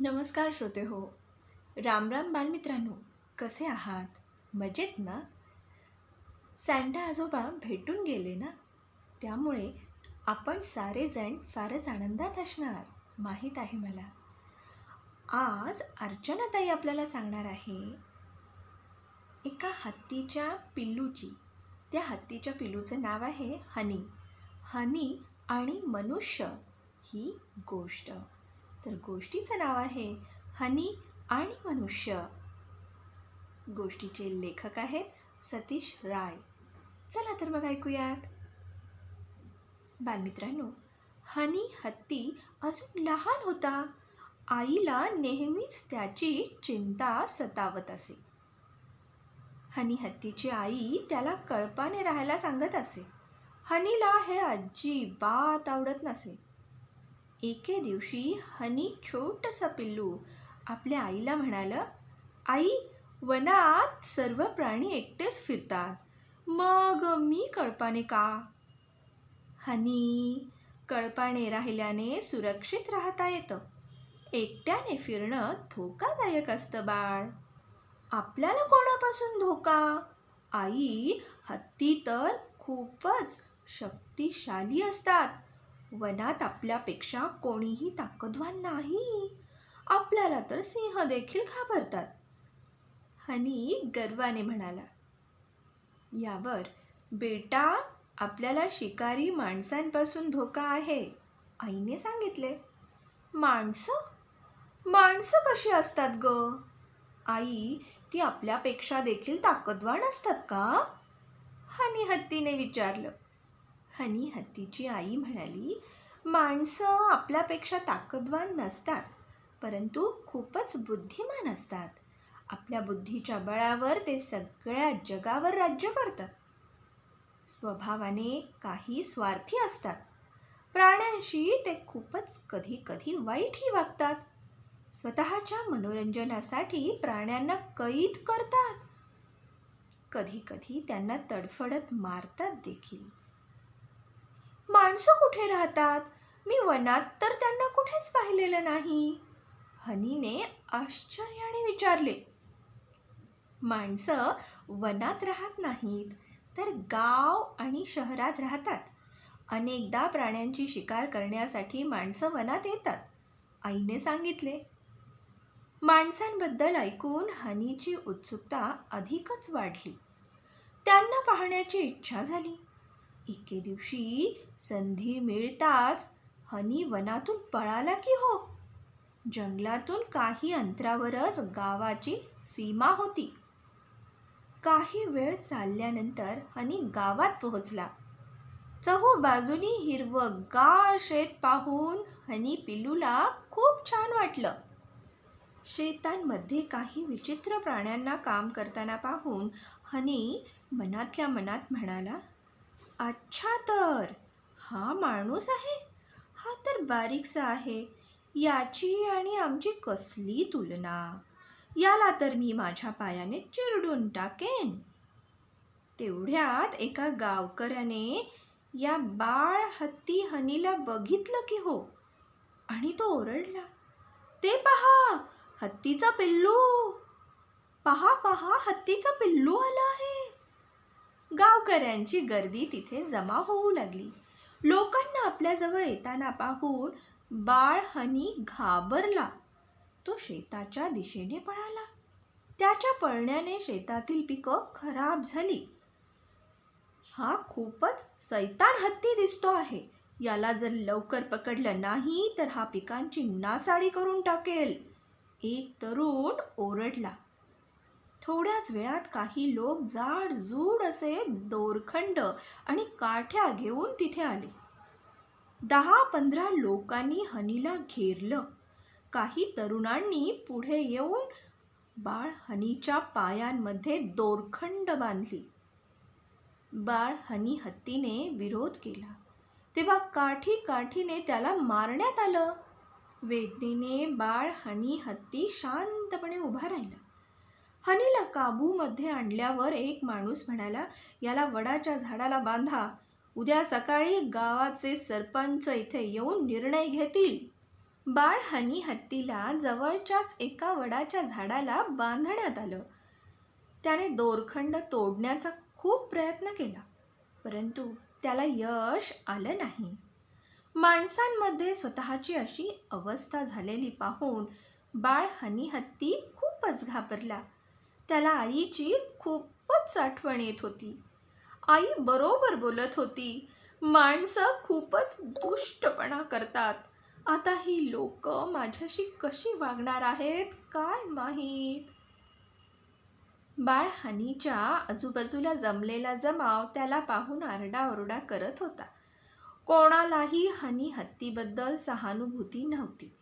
नमस्कार श्रोते हो. राम राम बालमित्रांनो कसे आहात? मजेत ना? सँटा आजोबा भेटून गेले ना? त्यामुळे आपण सारेजण फारच आनंदात असणार माहीत आहे मला. आज अर्चनाताई आपल्याला सांगणार आहे एका हत्तीच्या पिल्लूची. त्या हत्तीच्या पिल्लूचं नाव आहे हनी. हनी आणि मनुष्य ही गोष्ट. तर गोष्टीचं नाव आहे हनी आणि मनुष्य. गोष्टीचे लेखक आहेत सतीश राय. चला तर मग ऐकूयात. बालमित्रांनो हनी हत्ती अजून लहान होता. आईला नेहमीच त्याची चिंता सतावत असे. हनी हत्तीची आई त्याला कळपाने राहायला सांगत असे. हनीला हे अजिबात आवडत नसे. एके दिवशी हनी छोटंसं पिल्लू आपल्या आईला म्हणालं आई वनात सर्व प्राणी एकटेच फिरतात. मग मी कळपाने का? हनी कळपाने राहिल्याने सुरक्षित राहता येतं. एकट्याने फिरणं धोकादायक असतं बाळ. आपल्याला कोणापासून धोका? आई हत्ती तर खूपच शक्तिशाली असतात. वनात आपल्यापेक्षा कोणीही ताकदवान नाही. आपल्याला तर सिंह देखील घाबरतात. हनी गर्वाने म्हणाला यावर बेटा आपल्याला शिकारी माणसांपासून धोका आहे आईने सांगितले. माणसं? माणसं कशी असतात ग? आई ती आपल्यापेक्षा देखील ताकदवान असतात का? हनी हत्तीने विचारलं. हनी हत्तीची आई म्हणाली माणसं आपल्यापेक्षा ताकदवान नसतात परंतु खूपच बुद्धिमान असतात. आपल्या बुद्धीच्या बळावर ते सगळ्या जगावर राज्य करतात. स्वभावाने काही स्वार्थी असतात. प्राण्यांशी ते खूपच कधी कधी वाईटही वागतात. स्वतःच्या मनोरंजनासाठी प्राण्यांना कैद करतात. कधी कधी त्यांना तडफडत मारतात देखील. माणसं कुठे राहतात? मी वनात तर त्यांना कुठेच पाहिलेलं नाही. हनीने आश्चर्याने विचारले. माणसं वनात राहत नाहीत तर गाव आणि शहरात राहतात. अनेकदा प्राण्यांची शिकार करण्यासाठी माणसं वनात येतात आईने सांगितले. माणसांबद्दल ऐकून हनीची उत्सुकता अधिकच वाढली. त्यांना पाहण्याची इच्छा झाली. एके दिवशी संधी मिळताच हनी वनातून पळाला की हो? जंगलातून काही अंतरावरच गावाची सीमा होती. काही वेळ चालल्यानंतर हनी गावात पोहोचला. चहू बाजूनी हिरवगार शेत पाहून हनी पिल्लूला खूप छान वाटलं. शेतांमध्ये काही विचित्र प्राण्यांना काम करताना पाहून हनी मनातल्या मनात म्हणाला अच्छा तर. हा माणूस आहे? हा तर बारीकसा आहे. याची आणि आमची कसली तुलना? याला तर मी माझ्या पायाने चिरडून टाकेन. तेवढ्यात एका गावकऱ्याने या बाळ हत्ती हनीला बघितलं की हो आणि तो ओरडला ते पहा हत्तीचा पिल्लू. पहा पहा हत्तीचा पिल्लू आला आहे. गावकऱ्यांची गर्दी तिथे जमा होऊ लागली. लोकांना आपल्याजवळ येताना पाहून बाळहनी घाबरला. तो शेताच्या दिशेने पळाला. त्याच्या पळण्याने शेतातील पिकं खराब झाली. हा खूपच सैतान हत्ती दिसतो आहे. याला जर लवकर पकडलं नाही तर हा पिकांची नासाडी करून टाकेल. एक तरुण ओरडला. थोड्याच वेळात काही लोक जाड जूड असे दोरखंड आणि काठ्या घेऊन तिथे आले. दहा पंधरा लोकांनी हनीला घेरलं. काही तरुणांनी पुढे येऊन बाळ हनीच्या पायांमध्ये दोरखंड बांधली. बाळ हनी हत्तीने विरोध केला. तेव्हा काठी काठीने त्याला मारण्यात आलं. वेदनेने बाळ हनी हत्ती शांतपणे उभा राहिला. हनीला काबूमध्ये आणल्यावर एक माणूस म्हणाला याला वडाच्या झाडाला बांधा. उद्या सकाळी गावाचे सरपंच इथे येऊन निर्णय घेतील. बाळ हनी हत्तीला जवळच्याच एका वडाच्या झाडाला बांधण्यात आलं. त्याने दोरखंड तोडण्याचा खूप प्रयत्न केला परंतु त्याला यश आलं नाही. माणसांमध्ये स्वतःची अशी अवस्था झालेली पाहून बाळ हनी हत्ती खूपच घाबरला. त्याला आईची खूपच आठवण येत होती. आई बरोबर बोलत होती. माणसं खूपच दुष्टपणा करतात. आता ही लोक माझ्याशी कशी वागणार आहेत काय माहीत? बाळ हानीच्या आजूबाजूला जमलेला जमाव त्याला पाहून आरडाओरडा करत होता. कोणालाही हानी हत्तीबद्दल सहानुभूती नव्हती.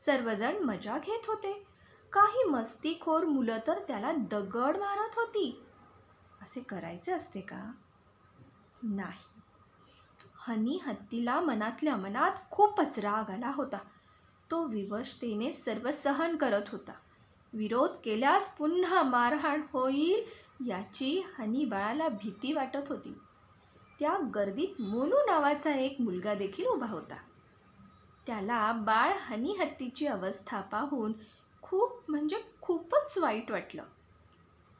सर्वजण मजा घेत होते. काही मस्तीखोर मुलं तर त्याला दगड मारत होती. असे करायचे असते का? नाही. हनी हत्तीला मनातल्या मनात खूपच राग आला होता. तो विवशतेने सर्व सहन करत होता. विरोध केल्यास पुन्हा मारहाण होईल याची हनी बाळाला भीती वाटत होती. त्या गर्दीत मोनू नावाचा एक मुलगा देखील उभा होता. त्याला बाळ हनी हत्तीची अवस्था पाहून खूप म्हणजे खूपच वाईट वाटलं.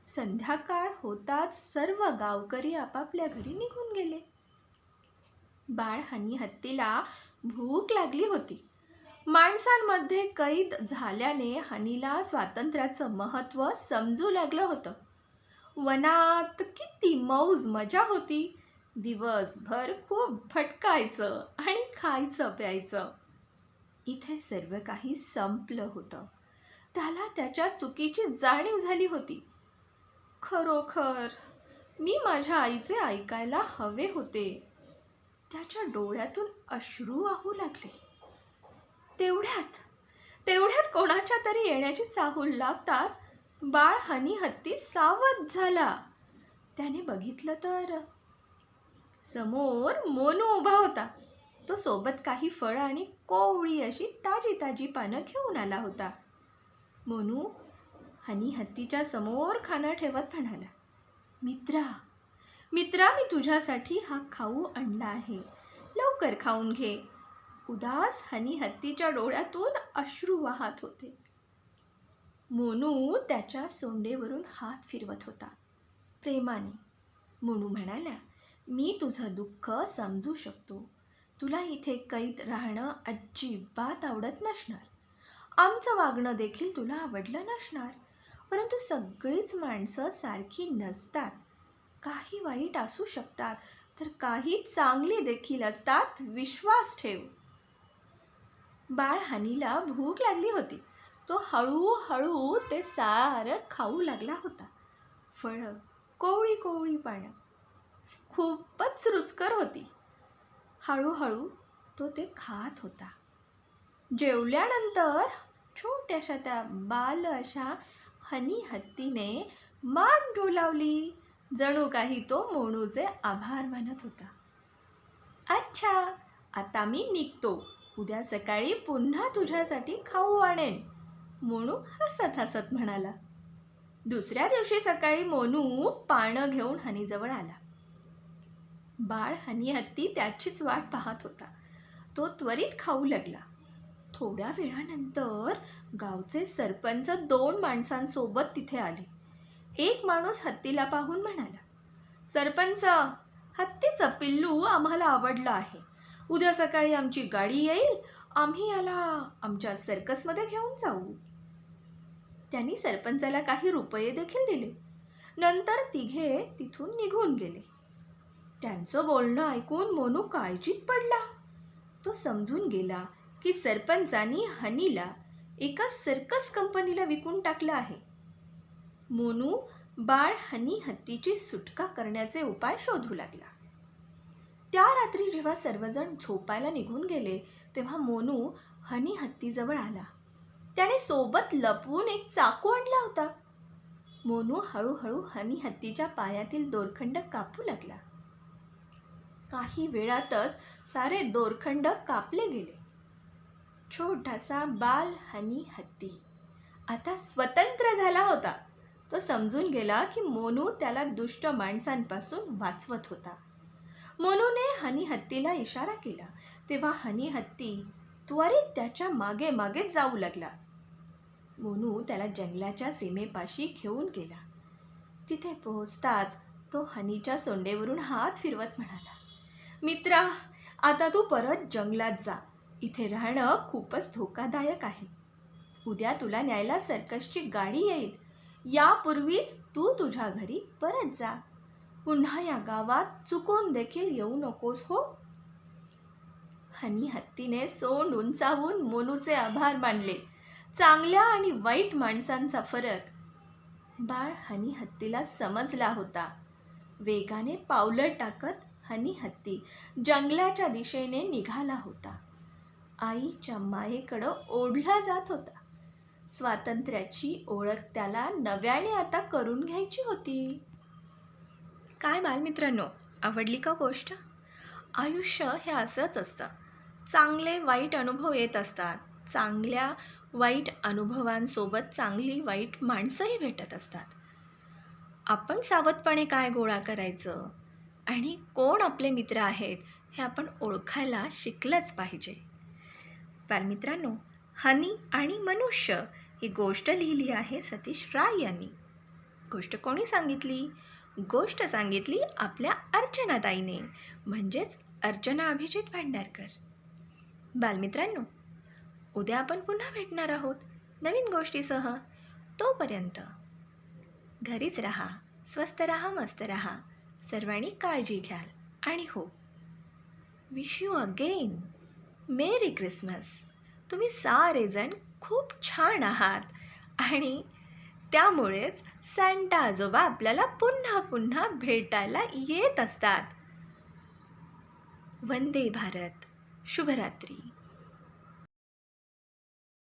संध्याकाळ होताच सर्व गावकरी आपापल्या घरी निघून गेले. बाळ आणि हत्तीला भूक लागली होती. माणसांमध्ये कैद झाल्याने हनीला स्वातंत्र्याचं महत्त्व समजू लागलं होतं. वनात किती मौज मजा होती. दिवसभर खूप भटकायचं आणि खायचं प्यायचं. इथे सर्व काही संपलं होतं. त्याला त्याच्या चुकीची जाणीव झाली होती. खरोखर मी माझ्या आईचे ऐकायला हवे होते. त्याच्या डोळ्यातून अश्रू वाहू लागले. तेवढ्यात तेवढ्यात कोणाच्या तरी येण्याची चाहूल लागताच बाळ हनी हत्ती सावध झाला. त्याने बघितलं तर समोर मोनू उभा होता. तो सोबत काही फळं आणि कोवळी अशी ताजी ताजी पानं घेऊन आला होता. मोनू हनी हत्तीच्या समोर खाना ठेवत म्हणाला मित्रा मित्रा मी तुझ्यासाठी हा खाऊ आणला आहे. लवकर खाऊन घे. उदास हनी हत्तीच्या डोळ्यातून अश्रू वाहत होते. मोनू त्याच्या सोंडेवरून हात फिरवत होता. प्रेमाने मोनू म्हणाला मी तुझं दुःख समजू शकतो. तुला इथे कैद राहणं अजिबात आवडत नसणार. आमचं वागणं देखील तुला आवडलं नसणार. परंतु सगळीच माणसं सारखी नसतात. काही वाईट असू शकतात तर काही चांगली देखील असतात विश्वास ठेव. बाळ हानीला भूक लागली होती. तो हळूहळू ते सारं खाऊ लागला होता. फळं कोवळी कोवळी पानं. खूपच रुचकर होती. हळूहळू तो ते खात होता. जेवल्यानंतर छोट्याशा त्या बाल अशा हनी हत्तीने मान डोलावली. जणू काही तो मोणूचे आभार मानत होता. अच्छा आता मी निघतो. उद्या सकाळी पुन्हा तुझ्यासाठी खाऊ आणेन. मोनू हसत हसत म्हणाला. दुसऱ्या दिवशी सकाळी मोनू पानं घेऊन हनीजवळ आला. बाळ हनी हत्ती त्याचीच वाट पाहत होता. तो त्वरित खाऊ लागला. थोड्या वेळानंतर गावचे सरपंच दोन माणसांसोबत तिथे आले. एक माणूस हत्तीला पाहून म्हणाला सरपंच हत्तीचं पिल्लू आम्हाला आवडलं आहे. उद्या सकाळी आमची गाडी येईल. आम्ही याला आमच्या सर्कसमध्ये घेऊन जाऊ. त्यांनी सरपंचाला काही रुपये देखील दिले. नंतर तिघे तिथून निघून गेले. त्यांचं बोलणं ऐकून मोनू काळजीत पडला. तो समजून गेला की सरपंचानी हनीला एका सर्कस कंपनीला विकून टाकलं आहे. मोनू बाळ हनी हत्तीची सुटका करण्याचे उपाय शोधू लागला. त्या रात्री जेव्हा सर्वजण झोपायला निघून गेले तेव्हा मोनू हनी हत्तीजवळ आला. त्याने सोबत लपवून एक चाकू आणला होता. मोनू हळूहळू हनी हत्तीच्या पायातील दोरखंड कापू लागला. काही वेळातच सारे दोरखंड कापले गेले. छोटासा बाल हनी हत्ती. आता स्वतंत्र झाला होता. तो समजून गेला की मोनू त्याला दुष्ट माणसांपासून वाचवत होता. मोनूने हनी हत्तीला इशारा केला. तेव्हा हनी हत्ती त्वरित त्याच्यामागे मागे जाऊ लागला. मोनू त्याला जंगलाच्या सीमेपाशी घेऊन गेला. तिथे पोहोचताच तो हनीच्या सोंडेवरून हात फिरवत म्हणाला मित्रा आता तू परत जंगलात जा. इथे राहणं खूपच धोकादायक आहे. उद्या तुला न्यायला सर्कसची गाडी येईल. यापूर्वीच तू तुझ्या घरी परत जा. पुन्हा या गावात चुकून देखील येऊ नकोस हो? हनी हत्तीने सोंड उंचावून मोनूचे आभार मानले. चांगल्या आणि वाईट माणसांचा फरक. बाळ हनी हत्तीला समजला होता. वेगाने पावलं टाकत हनी हत्ती जंगलाच्या दिशेने निघाला होता. आईच्या मायेकडं ओढला जात होता. स्वातंत्र्याची ओळख त्याला नव्याने आता करून घ्यायची होती. काय बालमित्रांनो आवडली का गोष्ट? आयुष्य हे असंच असतं. चांगले वाईट अनुभव येत असतात. चांगल्या वाईट अनुभवांसोबत चांगली वाईट माणसंही भेटत असतात. आपण सावधपणे काय गोळा करायचं? आणि कोण आपले मित्र आहेत हे आपण ओळखायला शिकलंच पाहिजे. बालमित्रांनो हनी आणि मनुष्य ही गोष्ट लिहिली आहे सतीश राय यांनी. गोष्ट कोणी सांगितली? गोष्ट सांगितली आपल्या अर्चनाताईने म्हणजेच अर्चना अभिजित भांडारकर. बालमित्रांनो उद्या आपण पुन्हा भेटणार आहोत नवीन गोष्टीसह. तोपर्यंत घरीच राहा स्वस्त राहा मस्त राहा सर्वांनी काळजी घ्याल आणि हो. Wish you again merry Christmas. तुम्ही सारेजण खूप छान आहात. आणि त्यामुळेच सँटा आजोबा आपल्याला पुन्हा पुन्हा भेटायला येत असतात. वंदे भारत. शुभरात्री.